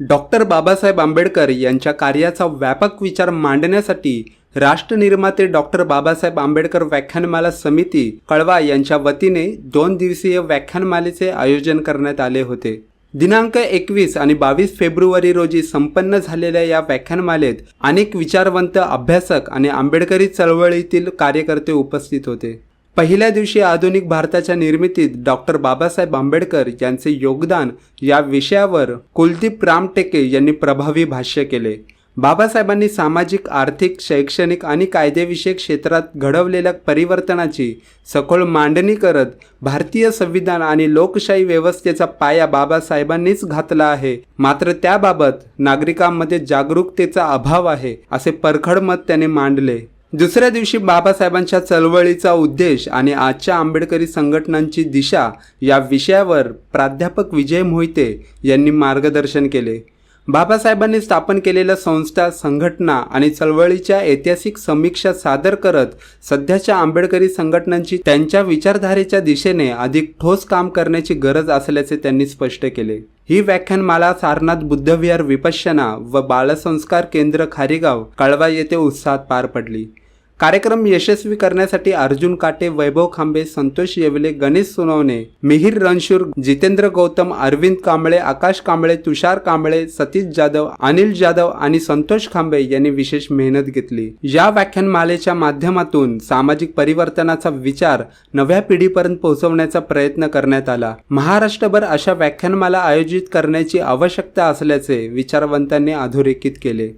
Doctor Babasaheb Ambedkar यांच्या कार्याचा व्यापक विचार मांडण्यासाठी राष्ट्रनिर्माते डॉक्टर बाबासाहेब आंबेडकर व्याख्यानमाला समिती कळवा यांच्या वतीने दोन दिवसीय व्याख्यानमालेचे आयोजन करण्यात आले होते. दिनांक एकवीस आणि बावीस फेब्रुवारी रोजी संपन्न झालेल्या या व्याख्यानमालेत अनेक विचारवंत अभ्यासक आणि आंबेडकरी चळवळीतील कार्यकर्ते उपस्थित होते. पहिल्या दिवशी आधुनिक भारताच्या निर्मितीत डॉक्टर बाबासाहेब आंबेडकर यांचे योगदान या विषयावर कुलदीप रामटेके यांनी प्रभावी भाष्य केले. बाबासाहेबांनी सामाजिक आर्थिक शैक्षणिक आणि कायदेविषयक क्षेत्रात घडवलेल्या परिवर्तनाची सखोल मांडणी करत भारतीय संविधान आणि लोकशाही व्यवस्थेचा पाया बाबासाहेबांनीच घातला आहे. मात्र त्याबाबत नागरिकांमध्ये जागरूकतेचा अभाव आहे असे परखड मत त्याने मांडले. दुसऱ्या दिवशी बाबासाहेबांच्या चळवळीचा उद्देश आणि आजच्या आंबेडकरी संघटनांची दिशा या विषयावर प्राध्यापक विजय मोहिते यांनी मार्गदर्शन केले. बाबासाहेबांनी स्थापन केलेल्या संस्था संघटना आणि चळवळीच्या ऐतिहासिक समीक्षा सादर करत सध्याच्या आंबेडकरी संघटनांची त्यांच्या विचारधारेच्या दिशेने अधिक ठोस काम करण्याची गरज असल्याचे त्यांनी स्पष्ट केले. ही व्याख्यानमाला सारनाथ बुद्धविहार विपश्यना व बालसंस्कार केंद्र खारीगाव कळवा येथे उत्साहात पार पडली. कार्यक्रम यशस्वी करण्यासाठी अर्जुन काटे वैभव खांबे संतोष येवले गणेश सोनवणे मिहिर रणशूर जितेंद्र गौतम अरविंद कांबळे आकाश कांबळे तुषार कांबळे सतीश जाधव अनिल जाधव आणि संतोष खांबे यांनी विशेष मेहनत घेतली. या व्याख्यानमालेच्या माध्यमातून सामाजिक परिवर्तनाचा विचार नव्या पिढीपर्यंत पोहोचवण्याचा प्रयत्न करण्यात आला. महाराष्ट्रभर अशा व्याख्यानमाला आयोजित करण्याची आवश्यकता असल्याचे विचारवंतांनी अधोरेखित केले.